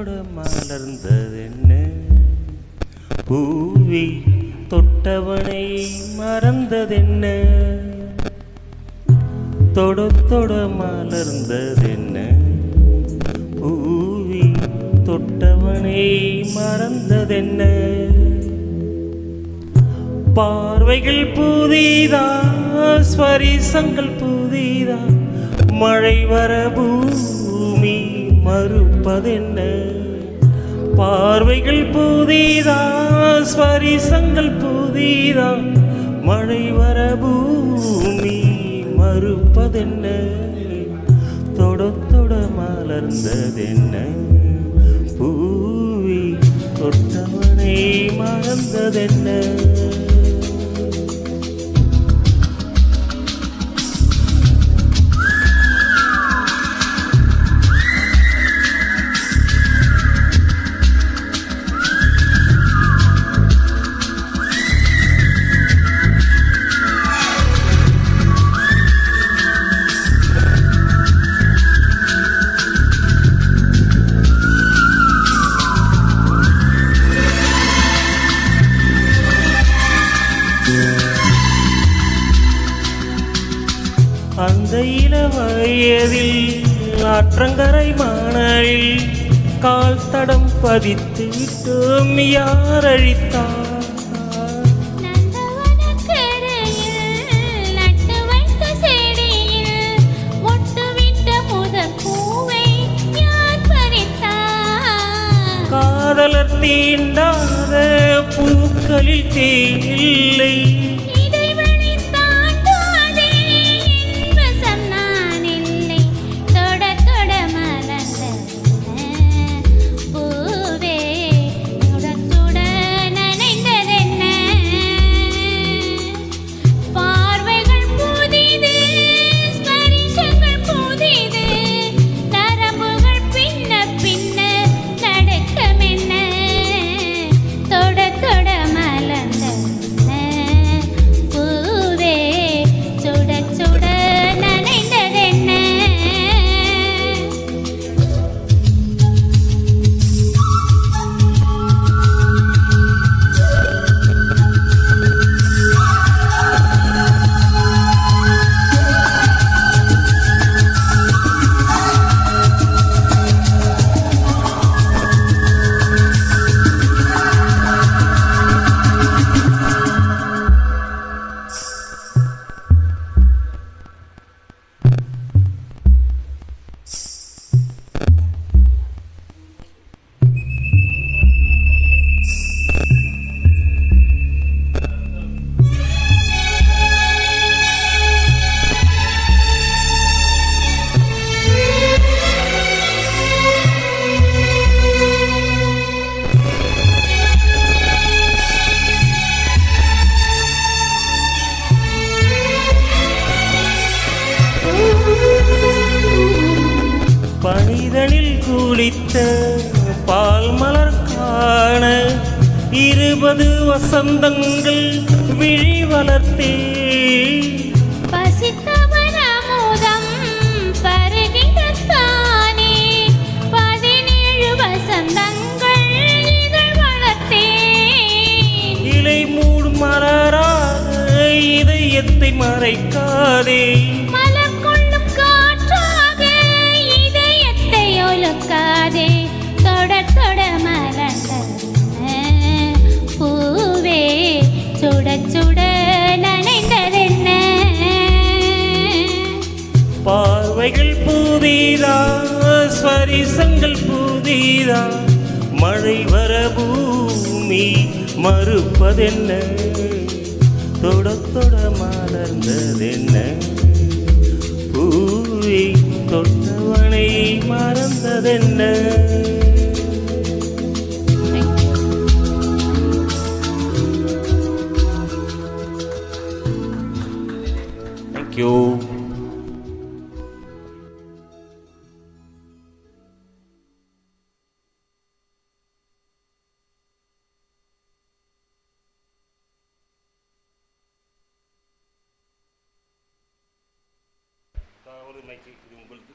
பூவோடு மலர்ந்ததென்ன? பூவை தொட்டவனை மறந்ததென்ன? தொட தொட மலர்ந்ததென்ன? பூவி தொட்டவனை மறந்ததென்ன? பார்வைகள் புதிதா? ஸ்வரிசங்கள் புதிதா? மழை வர பூ மறுப்பதென்ன? பார்வைகள் புதிதா? ஸ்பரிசங்கள் புதிதா? மழை வர பூமி மறுப்பதென்ன? தொட தொட மலர்ந்ததென்ன? பூவி தொட்டவனை மறந்ததென்ன வயதில் ஆற்றங்கரை மணலில் கால் தடம் பதித்து விட்டோம் யார் அழித்தார்? காதலர் தீண்டாத பூக்களில் இடைவெளி குளித்த பால் மலர் காண இருபது வசந்தங்கள் விழி வளர்த்தே. மலராக இதயத்தை மறைக்காதே. பரிசங்கள் புதிதா மழை வர பூமி மறுப்பதென்ன? தொட தொட மலர்ந்ததென்ன? பூவி தொட்டவனை மறந்ததென்ன? Thank you. يوم قلت؟